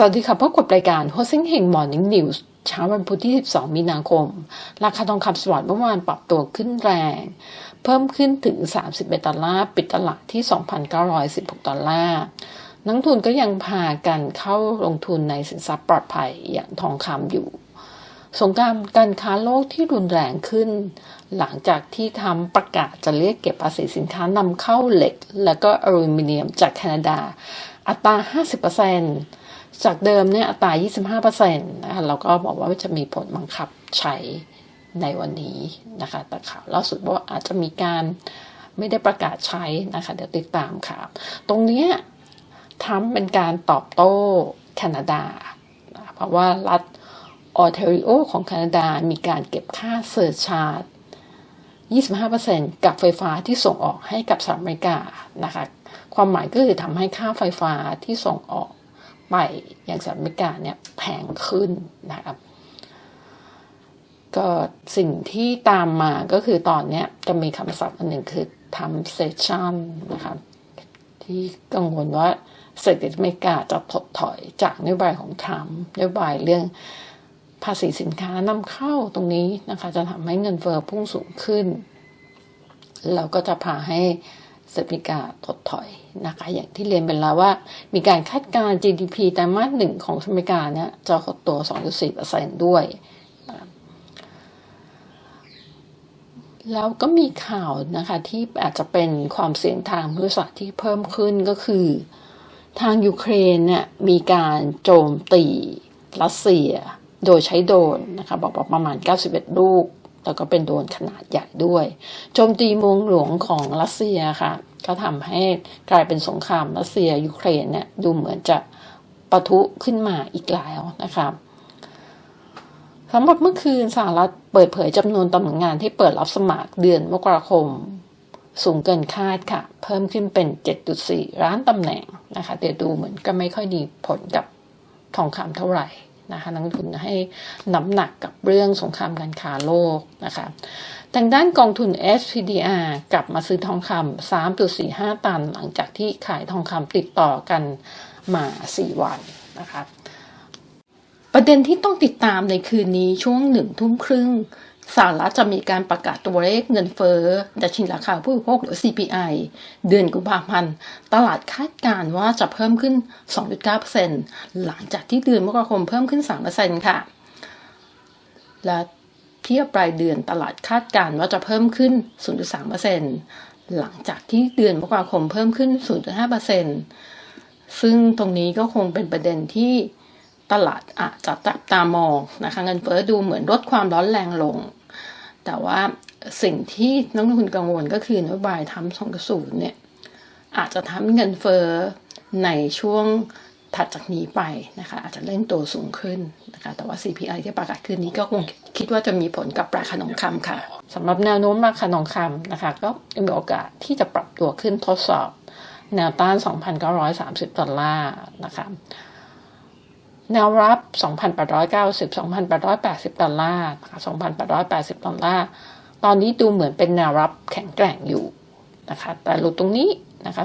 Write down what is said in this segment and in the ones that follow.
สวัสดีค่ะพบกับรายการ h o s i n g h e n Morning News เช้าวันพุธที่ 12 มีนาคม ราคาทองคำสปอร์ตเมื่อวานปรับตัวขึ้นแรง เพิ่มขึ้นถึง 31 ดอลลาร์ ปิดตลาดที่ 2,916 ดอลลาร์นักทุนก็ยังพากันเข้าลงทุนในสินทรัพย์ปลอดภัยอย่างทองคำอยู่ สงครามการค้าโลกที่รุนแรงขึ้น หลังจากที่ทำประกาศจะเรียกเก็บภาษีสินค้านำเข้าเหล็ก และก็อลูมิเนียมจากแคนาดา อัตรา 50% จากเดิมเนี่ยอัตรา 25%นะคะเราก็บอกว่าจะมีผลบังคับใช้ในวันนี้นะคะ แต่ข่าวล่าสุดว่าอาจจะมีการไม่ได้ประกาศใช้นะคะ เดี๋ยวติดตามค่ะตรงนี้ทำเป็นการตอบโต้แคนาดา เพราะว่ารัฐออเทริโอของแคนาดามีการเก็บค่าเซอร์ชาร์จ25%กับไฟฟ้าที่ส่งออกให้กับสหรัฐอเมริกานะคะ ความหมายก็คือทำให้ค่าไฟฟ้าที่ส่งออก ไปอย่างสหรัฐอเมริกาเนี่ยแพงขึ้นนะครับ ก็สิ่งที่ตามมาก็คือตอนนี้จะมีคำศัพท์อันหนึ่งคือทำเซสชันนะคะที่กังวลว่าเศรษฐกิจอเมริกาจะถดถอยจากนโยบายของทรัมป์นโยบายเรื่องภาษีสินค้านำเข้าตรงนี้นะคะ จะทำให้เงินเฟ้อพุ่งสูงขึ้น เราก็จะพาให้ เศรษฐกิจถดถอยนะคะอย่างที่เรียนไปแล้วว่า มีการคาดการณ์ GDP ไตรมาสหนึ่งของอเมริกาเนี่ยจะหดตัว 2.4%ด้วย แล้วก็มีข่าวนะคะที่อาจจะเป็นความเสี่ยงทางภูมิศาสตร์ที่เพิ่มขึ้นก็คือ ทางยูเครนเนี่ยมีการโจมตีรัสเซีย โดยใช้โดรนนะคะบอกประมาณ 91 ลูก แล้วก็เป็นโดรนขนาดใหญ่ด้วย โจมตีเมืองหลวงของรัสเซียค่ะ ก็ทำให้กลายเป็นสงครามรัสเซียยูเครนเนี่ยดูเหมือนจะปะทุขึ้นมาอีกแล้วนะคะสำหรับเมื่อคืนสหรัฐเปิดเผยจำนวนตำแหน่งงานที่เปิดรับสมัครเดือนมกราคมสูงเกินคาดค่ะ เพิ่มขึ้นเป็น 7.4 ล้านตำแหน่งนะคะแต่ดูเหมือนก็ไม่ค่อยดีผลกับทองคำเท่าไหร่ นะคะนักทุนให้น้ำหนักกับเรื่องสงครามการค้าโลกนะคะทางด้านกองทุน SPDR กลับมาซื้อทองคำ3.45 ตัน หลังจากที่ขายทองคำติดต่อกันมา 4 วันนะคะประเด็นที่ต้องติดตามในคืนนี้ช่วงหนึ่งทุ่มครึ่ง สหรัฐจะมีการประกาศตัวเลขเงินเฟ้อดัชนีราคาผู้บริโภคหรือ CPI เดือนกุมภาพันธ์ ตลาดคาดการณ์ว่าจะเพิ่มขึ้น 2.9%หลังจากที่เดือนมกราคมเพิ่มขึ้น 3%ค่ะ และเทียบปลายเดือนตลาดคาดการณ์ว่าจะเพิ่มขึ้น 0.3%หลังจากที่เดือนมกราคมเพิ่มขึ้น 0.5%ซึ่งตรงนี้ก็คงเป็นประเด็นที่ตลาดอาจจะจับตามองนะคะเงินเฟ้อดูเหมือนลดความร้อนแรงลง แต่ว่าสิ่งที่นักลงทุนกังวลก็คือนโยบายทำสองศูนเนี่ยอาจจะทำเงินเฟ้อในช่วงถัดจากนี้ไปนะคะ อาจจะเล่นตัวสูงขึ้นนะคะ แต่ว่า CPI ที่ประกาศขึ้นนี้ก็คงคิดว่าจะมีผลกับราคาทองคำค่ะสำหรับแนวโน้มราคาทองคำนะคะ ก็มีโอกาสที่จะปรับตัวขึ้นทดสอบ แนวต้าน 2,930 ดอลลาร์นะคะ แนวรับ 2,890 2,880 ดอลลาร์2,880 ดอลลาร์ ตอนนี้ดูเหมือนเป็นแนวรับแข็งแกร่งอยู่นะคะ แต่หลุดตรงนี้นะคะ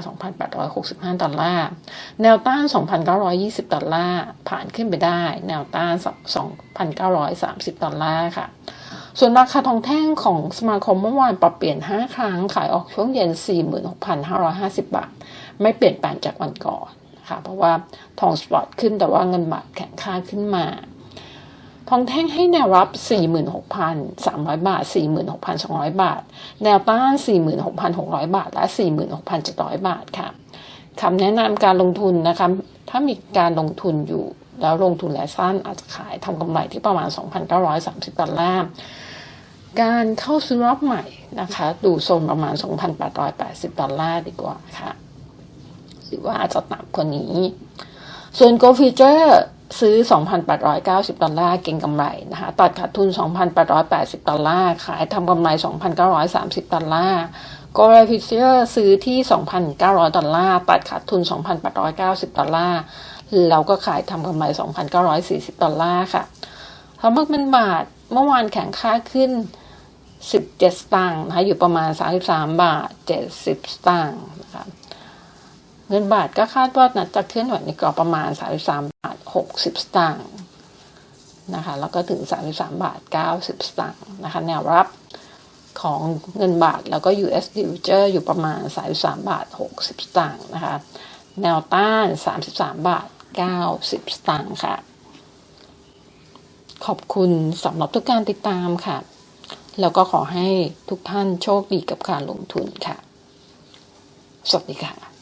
2,865 ดอลลาร์ แนวต้าน 2,920 ดอลลาร์ ผ่านขึ้นไปได้ แนวต้าน 2,930 ดอลลาร์ค่ะ ส่วนราคาทองแท่งของสมาคมเมื่อวานปรับเปลี่ยน 5 ครั้ง ขายออกช่วงเย็น 46,550 บาท ไม่เปลี่ยนแปลงจากวันก่อน ค่ะ เพราะว่าทองสปอตขึ้นแต่ว่าเงินบาทแข็งค่าขึ้นมา ทองแท่งให้แนวรับ 46,300 บาท 46,200 บาท แนวต้าน 46,600 บาท และ 46,700 บาทค่ะคำแนะนำการลงทุนนะคะ ถ้ามีการลงทุนอยู่แล้วลงทุนและสั้นอาจจะขายทำกำไรที่ประมาณ 2,930ดอลลาร์การเข้าซื้อรอบใหม่นะคะ ดูโซนประมาณ 2,880 ดอลลาร์ดีกว่าค่ะ รือว่าอาจจะต่ำกว่านี้ ส่วน Go Future ซื้อ 2,890 ดอลลาร์ เก็งกำไรนะคะตัดขาดทุน 2,880 ดอลลาร์ ขายทำกำไร 2,930 ดอลลาร์ Go Future ซื้อที่ 2,900 ดอลลาร์ ตัดขาดทุน 2,890 ดอลลาร์ แล้วก็ขายทำกำไร 2,940 ดอลลาร์ค่ะเพราะมันเป็นบาทเมื่อวานแข็งค่าขึ้น 17 สตางค์นะคะอยู่ประมาณ 33 บาท 70 สตางค์นะคะ เงินบาทก็คาดว่านะจะเคลื่อนไหวในกรอบประมาณ 33 บาท 60 สตางค์นะคะ แล้วก็ถึง 33 บาท 90 สตางค์นะคะ แนวรับของเงินบาทแล้วก็ US Future อยู่ประมาณ 33 บาท 60 สตางค์นะคะ แนวต้าน 33 บาท 90 สตางค์ค่ะ ขอบคุณสำหรับทุกการติดตามค่ะ แล้วก็ขอให้ทุกท่านโชคดีกับการลงทุนค่ะ สวัสดีค่ะ